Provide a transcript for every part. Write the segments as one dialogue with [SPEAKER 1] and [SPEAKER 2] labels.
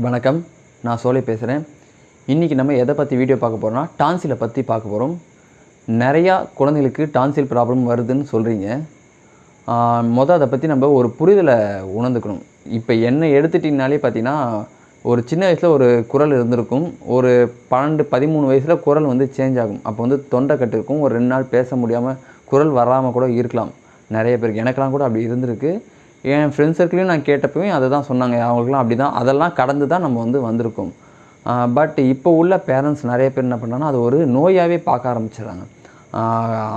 [SPEAKER 1] வணக்கம். நான் சோலை பேசுகிறேன் இன்றைக்கி நம்ம எதை பற்றி வீடியோ பார்க்க போகிறோம்னா டான்சிலை பற்றி பார்க்க போகிறோம் நிறையா குழந்தைகளுக்கு டான்சில் ப்ராப்ளம் வருதுன்னு சொல்கிறீங்க மொதல் அதை பற்றி நம்ம ஒரு புரிதலை உணர்ந்துக்கணும். இப்போ என்ன எடுத்துட்டிங்கனாலே பார்த்தீங்கன்னா ஒரு சின்ன வயசில் ஒரு குரல் இருந்திருக்கும். ஒரு பன்னெண்டு பதிமூணு வயசில் குரல் வந்து சேஞ்ச் ஆகும். அப்போ வந்து தொண்டை கட்டிருக்கும் ஒரு ரெண்டு நாள் பேச முடியாமல் குரல் வராமல் கூட இருக்கலாம். நிறைய பேருக்கு எனக்கெல்லாம் கூட அப்படி இருந்திருக்கு. என் ஃப்ரெண்ட்ஸ் சர்க்கிளையும் நான் கேட்டப்பவும் அதை தான் சொன்னாங்க. அவங்களுக்குலாம் அப்படி தான் அதெல்லாம் கடந்து தான் நம்ம வந்து வந்திருக்கோம். பட் இப்போ உள்ள பேரண்ட்ஸ் நிறைய பேர் என்ன பண்ணாங்கன்னா அது ஒரு நோயாகவே பார்க்க ஆரம்பிச்சிடுறாங்க.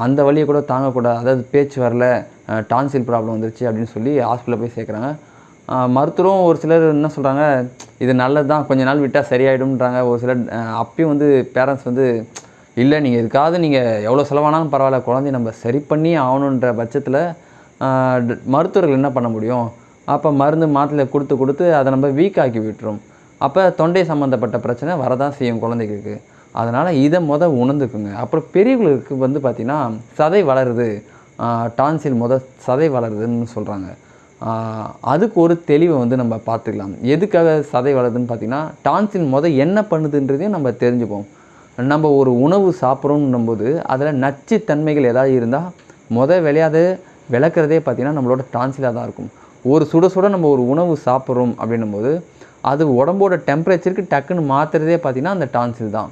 [SPEAKER 1] அந்த வழியை கூட தாங்கக்கூடாது. அதாவது பேச்சு வரல டான்சில் ப்ராப்ளம் வந்துருச்சு அப்படின்னு சொல்லி ஹாஸ்பிட்டலில் போய் சேர்க்குறாங்க. மருத்துவரும் ஒரு சிலர் என்ன சொல்கிறாங்க இது நல்லது தான் கொஞ்ச நாள் விட்டால் சரியாயிடும்ன்றாங்க. ஒரு சிலர் அப்பயும் வந்து பேரண்ட்ஸ் வந்து இல்லை நீங்கள் இதுக்காவது நீங்கள் எவ்வளோ செலவானாலும் பரவாயில்ல குழந்தைய நம்ம சரி பண்ணி ஆகணுன்ற பட்சத்தில் மருத்துவர்கள் என்ன பண்ண முடியும்? அப்போ மருந்து மாத்திரை கொடுத்து கொடுத்து அதை நம்ம வீக் ஆக்கி விட்டுரும். அப்போ தொண்டை சம்மந்தப்பட்ட பிரச்சனை வரதான் செய்யும் குழந்தைகளுக்கு. அதனால் இதை முத உணர்ந்துக்குங்க. அப்புறம் பெரியவங்களுக்கு வந்து பார்த்திங்கன்னா சதை வளருது. டான்சில் முத சதை வளருதுன்னு சொல்கிறாங்க அதுக்கு ஒரு தெளிவை வந்து நம்ம பார்த்துக்கலாம். எதுக்காக சதை வளருதுன்னு பார்த்திங்கன்னா டான்சில் முத என்ன பண்ணுதுன்றதையும் நம்ம தெரிஞ்சுப்போம். நம்ம ஒரு உணவு சாப்பிட்றோன்னும் போது அதில் நச்சுத்தன்மைகள் ஏதாவது இருந்தால் முத விளையாது விளக்குறதே பார்த்திங்கன்னா நம்மளோட டான்சிலாக தான் இருக்கும். ஒரு சுட சுட நம்ம ஒரு உணவு சாப்பிட்றோம் அப்படின்னும் போது அது உடம்போட டெம்பரேச்சருக்கு டக்குன்னு மாற்றுறதே பார்த்திங்கன்னா அந்த டான்சில் தான்.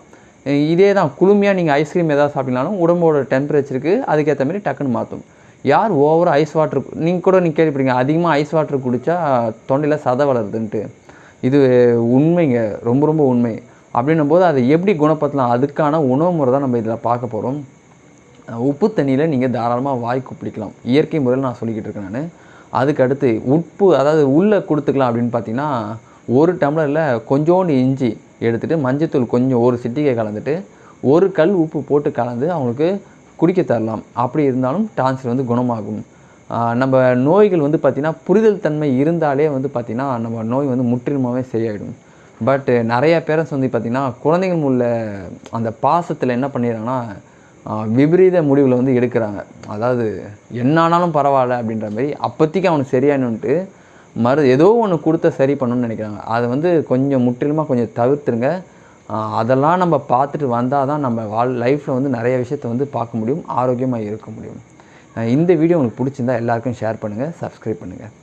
[SPEAKER 1] இதே தான் குளுமையாக நீங்கள் ஐஸ்கிரீம் ஏதாவது சாப்பிட்டீங்கனாலும் உடம்போட டெம்பரேச்சருக்கு அதுக்கேற்ற மாதிரி டக்குன்னு மாற்றும் யார் ஓவர் ஐஸ் வாட்டர் நீங்கள் கூட நீங்கள் கேள்விப்பட்டீங்க அதிகமாக ஐஸ் வாட்டர் குடித்தா தொண்டையில் சதை வளருதுன்ட்டு. இது உண்மைங்க ரொம்ப ரொம்ப உண்மை. அப்படின்னும் போது அதை எப்படி குணப்படுத்தலாம் அதுக்கான உணவு முறை தான் நம்ம இதில் பார்க்க போகிறோம் உப்பு தண்ணியில் நீங்கள் தாராளமாக வாய் குப்பிடிக்கலாம். இயற்கை முறையில் நான் சொல்லிக்கிட்டு இருக்கேன் நான். அதுக்கு அடுத்து உப்பு அதாவது உள்ளே கொடுத்துக்கலாம் அப்படின்னு பார்த்தீங்கன்னா ஒரு டம்ளரில் கொஞ்சோண்டு இஞ்சி எடுத்துகிட்டு மஞ்சத்தூள் கொஞ்சம் ஒரு சிட்டிகை கலந்துட்டு ஒரு கல் உப்பு போட்டு கலந்து அவங்களுக்கு குடிக்க தரலாம். அப்படி இருந்தாலும் டான்சில் வந்து குணமாகும். நம்ம நோய்கள் வந்து பார்த்திங்கன்னா புரிதல் தன்மை இருந்தாலே வந்து பார்த்திங்கன்னா நம்ம நோய் வந்து முற்றிலுமாகவே சரியாயிடும். பட் நிறைய பேரண்ட்ஸ் வந்து பார்த்திங்கன்னா குழந்தைகள் உள்ள அந்த பாசத்தில் என்ன பண்ணிடுறாங்கன்னா விபரீத முடிவில் வந்து எடுக்கிறாங்க. அதாவது என்ன ஆனாலும் பரவாயில்ல அப்படின்ற மாதிரி அப்போத்திக்கு அவனுக்கு சரியானுன்ட்டு மறு ஏதோ ஒன்று கொடுத்த சரி பண்ணணும்னு நினைக்கிறாங்க. அதை வந்து கொஞ்சம் முற்றிலுமாக கொஞ்சம் தவிர்த்துருங்க. அதெல்லாம் நம்ம பார்த்துட்டு வந்தால் தான் நம்ம வாழ் லைஃப்பில் வந்து நிறைய விஷயத்தை வந்து பார்க்க முடியும் ஆரோக்கியமாக இருக்க முடியும். இந்த வீடியோ உங்களுக்கு பிடிச்சிருந்தா எல்லாருக்கும் ஷேர் பண்ணுங்கள் சப்ஸ்கிரைப் பண்ணுங்கள்